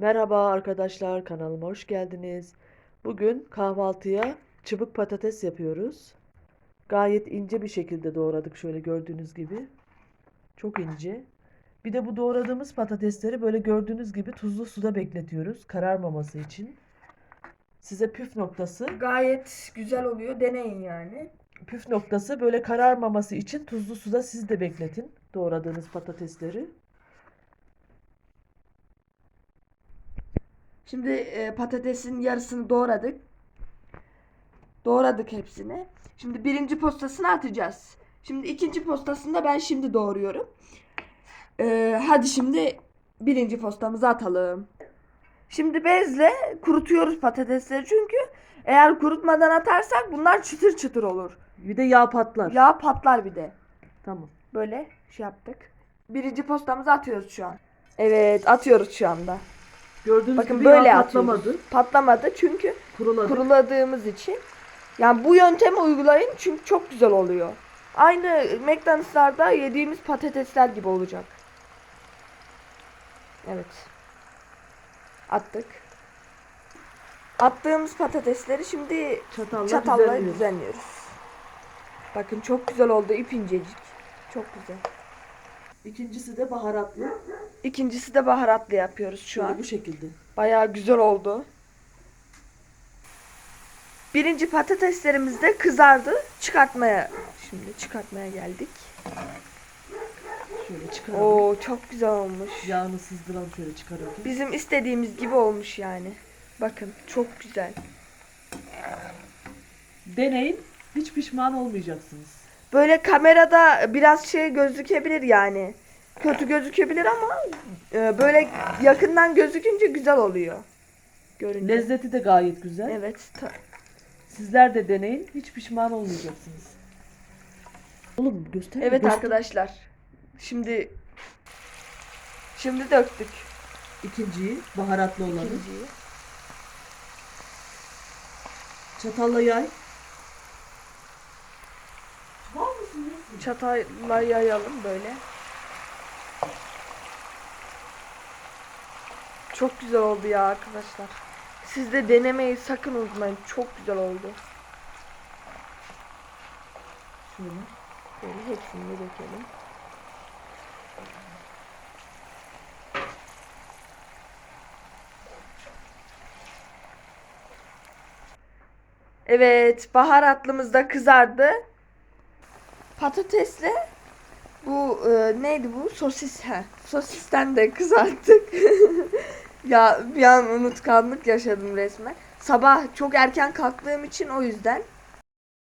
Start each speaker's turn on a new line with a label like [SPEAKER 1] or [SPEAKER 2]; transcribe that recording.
[SPEAKER 1] Merhaba arkadaşlar, kanalıma hoş geldiniz. Bugün kahvaltıya çubuk patates yapıyoruz. Gayet ince bir şekilde doğradık şöyle gördüğünüz gibi. Çok ince. Bir de bu doğradığımız patatesleri böyle gördüğünüz gibi tuzlu suda bekletiyoruz kararmaması için. Size püf noktası,
[SPEAKER 2] Gayet güzel oluyor. Deneyin yani.
[SPEAKER 1] püf noktası böyle kararmaması için tuzlu suda siz de bekletin doğradığınız patatesleri.
[SPEAKER 2] Şimdi e, patatesin yarısını doğradık. Doğradık hepsini. Şimdi birinci postasını atacağız. Şimdi ikinci postasını da ben şimdi doğruyorum. E, hadi şimdi birinci postamızı atalım. Şimdi bezle kurutuyoruz patatesleri çünkü eğer kurutmadan atarsak bunlar çıtır çıtır olur.
[SPEAKER 1] Bir de yağ patlar.
[SPEAKER 2] Yağ patlar bir de.
[SPEAKER 1] Tamam.
[SPEAKER 2] Böyle şey yaptık. Birinci postamızı atıyoruz şu an. Evet atıyoruz şu anda.
[SPEAKER 1] Gördüğünüz
[SPEAKER 2] Bakın
[SPEAKER 1] gibi
[SPEAKER 2] böyle atıyoruz.
[SPEAKER 1] patlamadı.
[SPEAKER 2] Patlamadı çünkü
[SPEAKER 1] Kuruladı.
[SPEAKER 2] kuruladığımız için. Yani bu yöntemi uygulayın çünkü çok güzel oluyor. Aynı McDonald's'larda yediğimiz patatesler gibi olacak. Evet. Attık. Attığımız patatesleri şimdi
[SPEAKER 1] Çatalla,
[SPEAKER 2] çatalla
[SPEAKER 1] düzenliyoruz.
[SPEAKER 2] düzenliyoruz. Bakın çok güzel oldu ip incecik. Çok güzel.
[SPEAKER 1] İkincisi de baharatlı.
[SPEAKER 2] İkincisi de baharatlı yapıyoruz şu
[SPEAKER 1] Şöyle
[SPEAKER 2] an.
[SPEAKER 1] bu şekilde.
[SPEAKER 2] Bayağı güzel oldu. Birinci patateslerimiz de kızardı. Çıkartmaya şimdi çıkartmaya geldik.
[SPEAKER 1] Şöyle çıkaralım.
[SPEAKER 2] Oo çok güzel olmuş.
[SPEAKER 1] Yağını sızdıralım şöyle çıkaralım.
[SPEAKER 2] Bizim istediğimiz gibi olmuş yani. Bakın çok güzel.
[SPEAKER 1] Deneyin. Hiç pişman olmayacaksınız.
[SPEAKER 2] Böyle kamerada biraz şey gözükebilir yani. Kötü gözükebilir ama e, böyle yakından gözükünce güzel oluyor. Görünce.
[SPEAKER 1] Lezzeti de gayet güzel.
[SPEAKER 2] Evet. ta-
[SPEAKER 1] Sizler de deneyin. Hiç pişman olmayacaksınız. Oğlum göster.
[SPEAKER 2] Evet
[SPEAKER 1] göster.
[SPEAKER 2] arkadaşlar. Şimdi şimdi döktük.
[SPEAKER 1] İkinciyi baharatlı olanı.
[SPEAKER 2] ikinciyi.
[SPEAKER 1] Çatalla yay.
[SPEAKER 2] Çatalla yayalım böyle. Çok güzel oldu ya arkadaşlar. Siz de denemeyi sakın unutmayın. Çok güzel oldu.
[SPEAKER 1] Şöyle.
[SPEAKER 2] Böyle hepsini dökelim. Evet, baharatlımız da kızardı. Patatesle bu e, neydi bu? Sosis he. Sosisten de kızarttık. ya bir an unutkanlık yaşadım resmen. Sabah çok erken kalktığım için o yüzden